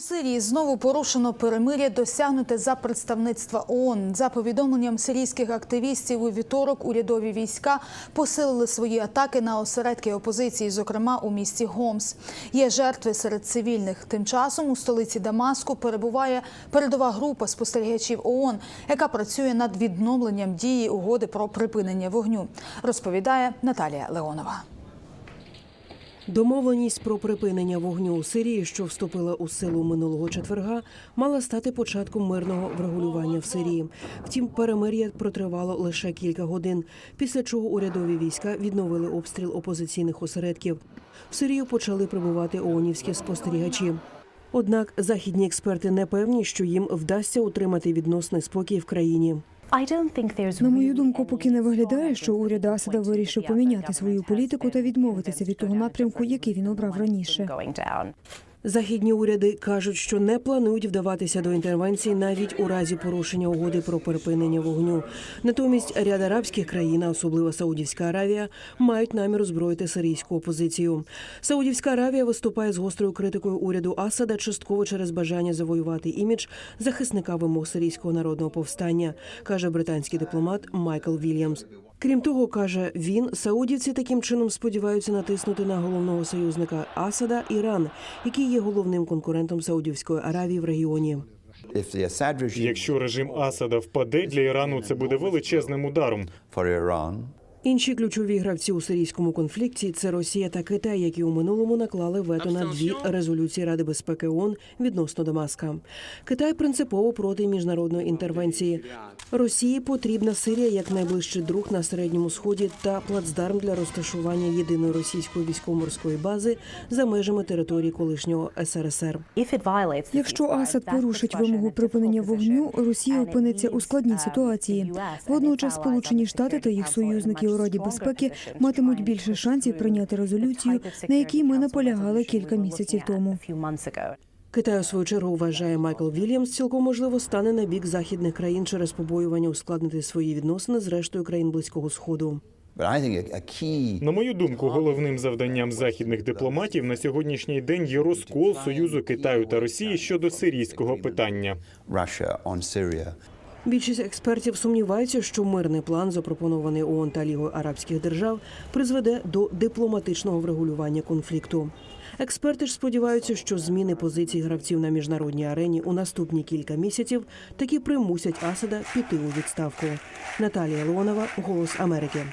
Сирії знову порушено перемир'я, досягнуте за представництва ООН. За повідомленням сирійських активістів, у вівторок урядові війська посилили свої атаки на осередки опозиції, зокрема у місті Гомс. Є жертви серед цивільних. Тим часом у столиці Дамаску перебуває передова група спостерігачів ООН, яка працює над відновленням дії угоди про припинення вогню. Розповідає Наталія Леонова. Домовленість про припинення вогню у Сирії, що вступила у силу минулого четверга, мала стати початком мирного врегулювання в Сирії. Втім, перемир'я протривало лише кілька годин, після чого урядові війська відновили обстріл опозиційних осередків. В Сирію почали прибувати ООНівські спостерігачі. Однак західні експерти не певні, що їм вдасться утримати відносний спокій в країні. На мою думку, поки не виглядає, що уряд Асада вирішив поміняти свою політику та відмовитися від того напрямку, який він обрав раніше. Західні уряди кажуть, що не планують вдаватися до інтервенції навіть у разі порушення угоди про припинення вогню. Натомість ряд арабських країн, особливо Саудівська Аравія, мають намір озброїти сирійську опозицію. Саудівська Аравія виступає з гострою критикою уряду Асада, частково через бажання завоювати імідж захисника вимог сирійського народного повстання, каже британський дипломат Майкл Вільямс. Крім того, каже він, саудівці таким чином сподіваються натиснути на головного союзника Асада Іран, який є головним конкурентом Саудівської Аравії в регіоні. Якщо режим Асада впаде для Ірану, це буде величезним ударом. Інші ключові гравці у сирійському конфлікті це Росія та Китай, які у минулому наклали вето на дві резолюції Ради безпеки ООН відносно Дамаска. Китай принципово проти міжнародної інтервенції. Росії потрібна Сирія як найближчий друг на середньому сході та плацдарм для розташування єдиної російської військово-морської бази за межами території колишнього СРСР. Якщо Асад порушить вимогу припинення вогню, Росія опиниться у складній ситуації. Водночас Сполучені Штати та їх союзники у Раді безпеки матимуть більше шансів прийняти резолюцію, на якій ми наполягали кілька місяців тому. Китай у свою чергу вважає Майкл Вільямс, цілком можливо стане на бік західних країн через побоювання ускладнити свої відносини з рештою країн близького сходу. На мою думку, головним завданням західних дипломатів на сьогоднішній день є розкол союзу Китаю та Росії щодо сирійського питання. Більшість експертів сумніваються, що мирний план, запропонований ООН та Лігою арабських держав, призведе до дипломатичного врегулювання конфлікту. Експерти ж сподіваються, що зміни позицій гравців на міжнародній арені у наступні кілька місяців таки примусять Асада піти у відставку. Наталія Леонова, Голос Америки.